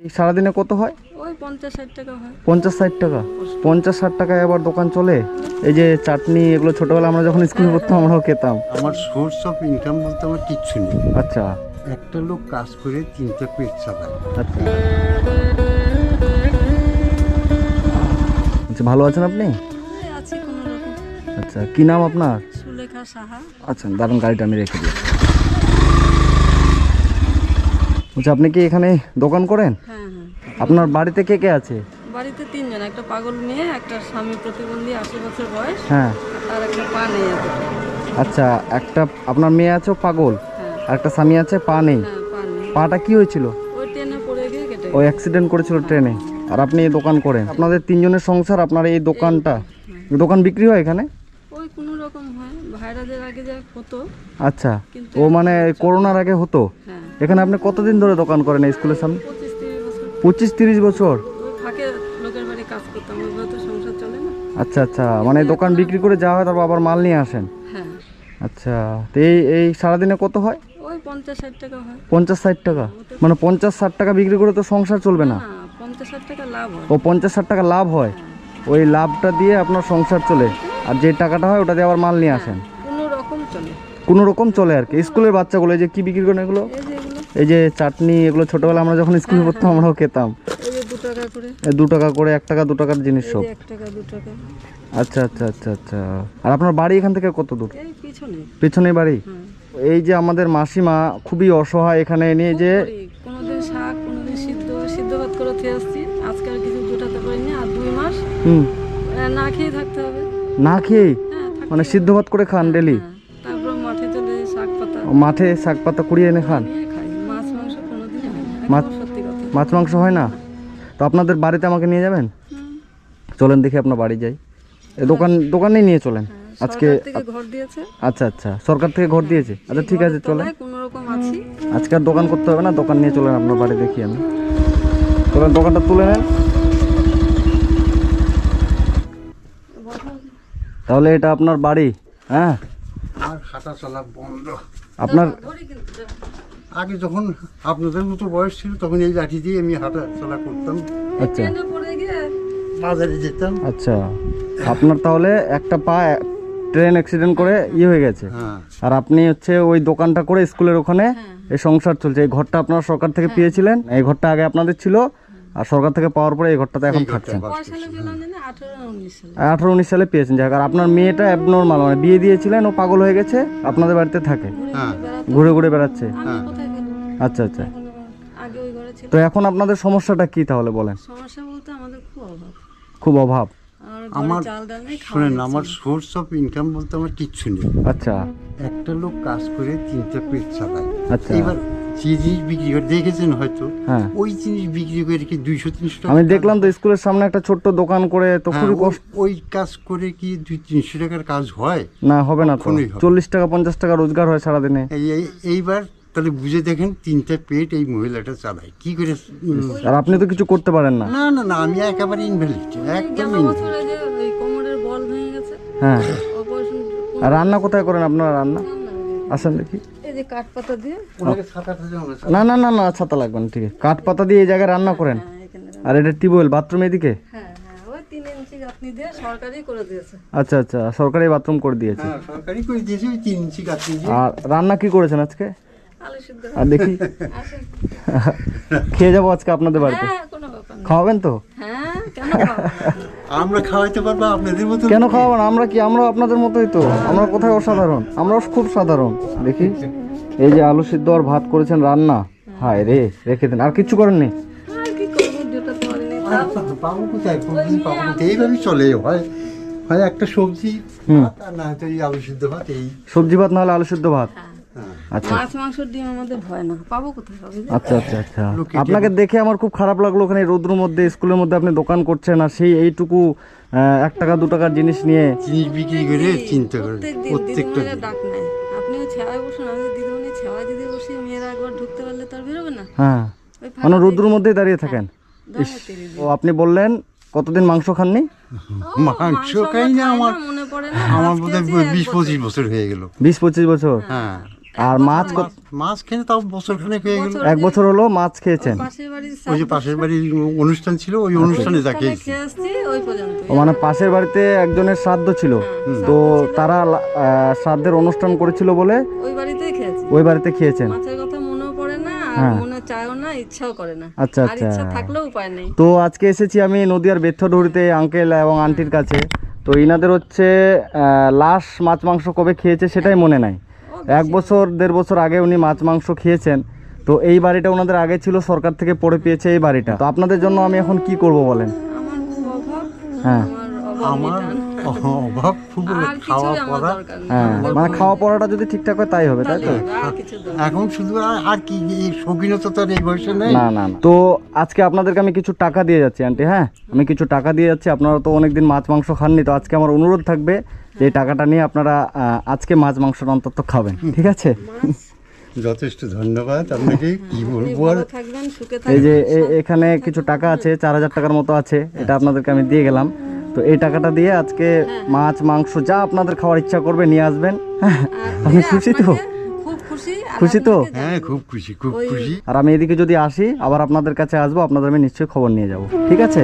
এই সারাদিনে কত হয়? ওই পঞ্চাশ ষাট টাকা হয়। পঞ্চাশ ষাট টাকা? পঞ্চাশ ষাট টাকায় আবার দোকান চলে? এই যে চাটনি এগুলো ছোটবেলা আমরা যখন স্কুলে পড়তাম আমরাও খেতাম। আমার সোর্স অফ ইনকাম বলতে আমার কিচ্ছু নেই। আচ্ছা। একটা লোক কাজ করে তিনটা পেট চালায়। আচ্ছা। আচ্ছা ভালো আছেন আপনি? রকম আচ্ছা কি নাম আপনার? সুলেখা সাহা। আচ্ছা দারুণ গাড়িটা আমি রেখে দিই আচ্ছা আপনি কি এখানে দোকান করেন? হ্যাঁ হ্যাঁ। আপনার বাড়িতে কে কে আছে? বাড়িতে তিনজন একটা পাগল মেয়ে একটা স্বামী প্রতিবন্ধী আশি বছর বয়স হ্যাঁ। আর একটা পা নেই আচ্ছা একটা আপনার মেয়ে আছে পাগল হ্যাঁ। আর একটা স্বামী আছে পা নেই। হ্যাঁ পাটা কি হয়েছিল? ওই ট্রেনে পড়ে গিয়ে কেটে ও অ্যাক্সিডেন্ট করেছিল ট্রেনে। আর আপনি এই দোকান করেন। আপনাদের তিনজনের সংসার আপনার এই দোকানটা। দোকান বিক্রি হয় এখানে? ওই কোনো রকম হয়। ভাইরাসের আগে যা হতো আচ্ছা। ও মানে করোনার আগে হতো? হ্যাঁ এখানে আপনি কতদিন ধরে দোকান করেন এই স্কুলের সামনে? পঁচিশ তিরিশ বছর। আচ্ছা আচ্ছা মানে দোকান বিক্রি করে যাওয়া হয় তারপর আবার মাল নিয়ে আসেন? আচ্ছা তো এই এই সারাদিনে কত হয়? ওই পঞ্চাশ ষাট টাকা। মানে পঞ্চাশ ষাট টাকা বিক্রি করে তো সংসার চলবে না? হয় ও পঞ্চাশ ষাট টাকা লাভ হয়। ওই লাভটা দিয়ে আপনার সংসার চলে। আর যে টাকাটা হয় ওটা দিয়ে আবার মাল নিয়ে আসেন। কোনো রকম চলে। কোনো রকম চলে আর কি। স্কুলের বাচ্চাগুলো এই যে কি বিক্রি করেন এগুলো? এই যে চাটনি এগুলো ছোটবেলা আমরা যখন স্কুলে পড়তাম আমরাও খেতাম। দু টাকা করে। এক টাকা দু টাকার জিনিস সব। আচ্ছা আচ্ছা আচ্ছা আচ্ছা। আর আপনার বাড়ি এখান থেকে কত দূর? পিছনে। বাড়ি? এই যে আমাদের মাসিমা খুবই অসহায় এখানে নিয়ে যে কোনোদিন শাক কোনোদিন সিদ্ধ। সিদ্ধ ভাত করে খেয়ে আসছি। আজকে আর কিছু জোটাতে পারিনি আর দুই মাস হুম। না খেয়ে থাকতে হবে। না খেয়েই হ্যাঁ মানে সিদ্ধ ভাত করে খান ডেলি? হ্যাঁ। তারপর মাঠে চলে শাক পাতা মাঠে শাক পাতা কুড়িয়ে এনে খান? মাছ- মাছ মাংস হয় না? তো আপনাদের বাড়িতে আমাকে নিয়ে যাবেন? চলেন দেখি আপনার বাড়ি যাই। এই দোকান দোকানেই নিয়ে চলেন। আজকে ঘর দিয়েছে। আচ্ছা আচ্ছা সরকার থেকে ঘর দিয়েছে? আচ্ছা ঠিক আছে চলেন। কোনো রকম আছি। আজকে আর দোকান করতে হবে না দোকান নিয়ে চলেন আপনার বাড়ি দেখি আমি। চলেন দোকানটা তুলে নেন। তাহলে এটা আপনার বাড়ি হ্যাঁ? আপনার। আগে যখন আপনাদের মতো বয়স ছিল তখন এই লাঠি দিয়ে আমি হাঁটা চলা করতাম। আচ্ছা। বাজারে যেতাম। আচ্ছা। আপনার তাহলে একটা পা ট্রেন অ্যাক্সিডেন্ট করে ইয়ে হয়ে গেছে। হ্যাঁ। আর আপনি হচ্ছে ওই দোকানটা করে স্কুলের ওখানে এই সংসার চলছে। এই ঘরটা আপনার সরকার থেকে পেয়েছিলেন? এই ঘরটা আগে আপনাদের ছিল? আর সরকার থেকে পাওয়ার পরে এই ঘরটাতে এখন থাকছেন। আঠারো উনিশ সালে পেয়েছেন। যাক আর আপনার মেয়েটা অ্যাবনর্মাল মানে বিয়ে দিয়েছিলেন ও পাগল হয়ে গেছে আপনাদের বাড়িতে থাকে। হ্যাঁ। ঘুরে ঘুরে বেড়াচ্ছে। আমি কোথায় গেলাম? আচ্ছা আচ্ছা। এখন আমার আগে ওই ঘরে ছিল তো এখন আপনাদের সমস্যাটা কি তাহলে বলেন? সমস্যা বলতে আমাদের খুব অভাব। খুব অভাব। আমার শোনেন আমার সোর্স অফ ইনকাম বলতে আমার কিচ্ছু নেই। আচ্ছা। একটা লোক কাজ করে তিনটা পেট চালায়। আচ্ছা। এবার যে জিনিস বিক্রি করে দেখেছেন হয়তো? হ্যাঁ। ওই জিনিস বিক্রি করে কি দুইশো তিনশো টাকা আমি দেখলাম তো স্কুলের সামনে একটা ছোট্ট দোকান করে তো হ্যাঁ, খুবই ওই- কষ্ট ওই কাজ করে কি দুই তিনশো টাকার কাজ হয়? না হবে না তো। চল্লিশ টাকা পঞ্চাশ টাকা রোজগার হয় সারাদিনে। এই এই- এইবার তাহলে বুঝে দেখেন তিনটা পেট এই মহিলাটা চালায়। কি করে আর আপনি তো কিছু করতে পারেন না। না না না আমি একেবারে ইনভ্যালিড একদম গেল বছরে যে ওই কোমরের বল ভেঙে গেছে। হ্যাঁ। আর রান্না কোথায় করেন আপনারা রান্না? আসেন দেখি। যে কাঠ পাতা দিয়ে। না না না না ছাতা লাগবে না ঠিক আছে। কাঠ পাতা দিয়ে এই জায়গায় রান্না করেন। হ্যাঁ আর এটা টিউবওয়েল বাথরুম এদিকে? হ্যাঁ হ্যাঁ ওই তিন ইঞ্চি গাঁথনি দিয়ে সরকারই করে দিয়েছে। আচ্ছা আচ্ছা সরকারি বাথরুম করে দিয়েছে। হ্যাঁ সরকারি করে দিয়েছে ওই তিন ইঞ্চি গাছ আর রান্না কি করেছেন আজকে? আলু সিদ্ধ। আর দেখি। খেয়ে যাব আজকে আপনাদের বাড়িতে। হ্যাঁ কোনো ব্যাপার না। খাওয়াবেন তো? হ্যাঁ কেন খাব না? আমরা খাওয়াইতে পারব আপনাদের মতো কেন খাওয়াবেন আমরা কি আমরাও আপনাদের মতোই তো। আমরা কোথায় অসাধারণ? আমরাও খুব সাধারণ। দেখি। এই যে আলু সিদ্ধ আর ভাত করেছেন রান্না। হায় রে রেখে দেন। আর কিচ্ছু করেননি? আর কি করব? জোটাতে পারিনি তাও পাবো কোথায়? কোনদিন পাবো কোথায়? এইভাবেই চলে হয়। হয় একটা সবজি ভাত আর না হয়তো এই আলু সিদ্ধ ভাত এই। সবজি ভাত নাহলে আলু সিদ্ধ ভাত? হ্যাঁ। আচ্ছা। মাছ মাংস ডিম আমাদের না। পাবো কোথায়? আচ্ছা আচ্ছা আচ্ছা। আপনাকে দেখে আমার খুব খারাপ লাগল ওখানে এই রৌদ্রের মধ্যে স্কুলের মধ্যে আপনি দোকান করছেন আর সেই এইটুকু এক টাকা দু টাকার জিনিস নিয়ে জিনিস বিক্রি করে চিন্তা করেন দিন প্রত্যেকটা ডাক নেয়। আপনিও ছেওয়ায় বসুন আমি দিদিমণি ছেওয়ায় যদি বসি মেয়েরা একবার ঢুকতে পারলে তো আর বেরোবে না। হ্যাঁ। মানে রৌদ্রের মধ্যেই দাঁড়িয়ে থাকেন। ও আপনি বললেন কতদিন মাংস খাননি? মাংস খাই না আমার মনে পড়ে না। আমার বোধ হয় বিশ পঁচিশ বছর হয়ে গেল। বিশ পঁচিশ বছর? হ্যাঁ। আর মাছ কত- মাছ খেয়ে তাও বছর খানেক হয়ে গেল। এক বছর হলো মাছ খেয়েছেন। পাশের বাড়ির ওই যে পাশের বাড়ির অনুষ্ঠান ছিল ওই অনুষ্ঠানে যা খেয়েছি। খেয়ে আসছি ওই পর্যন্ত ও মানে পাশের বাড়িতে একজনের শ্রাদ্ধ ছিল। তো তারা আহ, শ্রাদ্ধের অনুষ্ঠান করেছিল বলে ওই বাড়িতেই খেয়েছি। ওই বাড়িতে খেয়েছেন। মাছের কথা মনেও পড়ে না আর হ্যাঁ। মনে চায়ও না ইচ্ছাও করে না। আচ্ছা, আর আচ্ছা। ইচ্ছা থাকলেও উপায় নেই। তো আজকে এসেছি আমি নদিয়ার বেথডুরিতে আঙ্কেল এবং আন্টির কাছে। তো ইনাদের হচ্ছে লাশ মাছ মাংস কবে খেয়েছে সেটাই মনে নাই। এক বছর দেড় বছর আগে উনি মাছ মাংস খেয়েছেন। তো এই বাড়িটা ওনাদের আগে ছিল সরকার থেকে পড়ে পেয়েছে এই বাড়িটা। তো আপনাদের জন্য আমি এখন কি করব বলেন? আমার খুব অভাব হ্যাঁ। আমার অভাব খাওয়া পড়া। হ্যাঁ মানে খাওয়া পড়াটা যদি ঠিকঠাক হয় তাই হবে তাই তো? এখন শুধু আর কি শৌখিনতা তো এই বয়সে নেই? না না না। তো আজকে আপনাদেরকে আমি কিছু টাকা দিয়ে যাচ্ছি আন্টি হ্যাঁ? আমি কিছু টাকা দিয়ে যাচ্ছি আপনারা তো অনেকদিন মাছ মাংস খাননি তো আজকে আমার অনুরোধ থাকবে যে এই টাকাটা নিয়ে আপনারা আজকে মাছ মাংসটা অন্তত খাবেন ঠিক আছে? যথেষ্ট ধন্যবাদ আপনাকে কি বলব আর? এই যে এ- এখানে কিছু টাকা আছে চার হাজার টাকার মতো আছে এটা আপনাদেরকে আমি দিয়ে গেলাম। তো এই টাকাটা দিয়ে আজকে মাছ মাংস যা আপনাদের খাওয়ার ইচ্ছা করবে নিয়ে আসবেন। আমি আপনি খুশি তো? খুশি তো? হ্যাঁ খুব খুশি খুব খুশি। আর আমি এদিকে যদি আসি আবার আপনাদের কাছে আসব আপনাদের আমি নিশ্চয়ই খবর নিয়ে যাব। ঠিক আছে?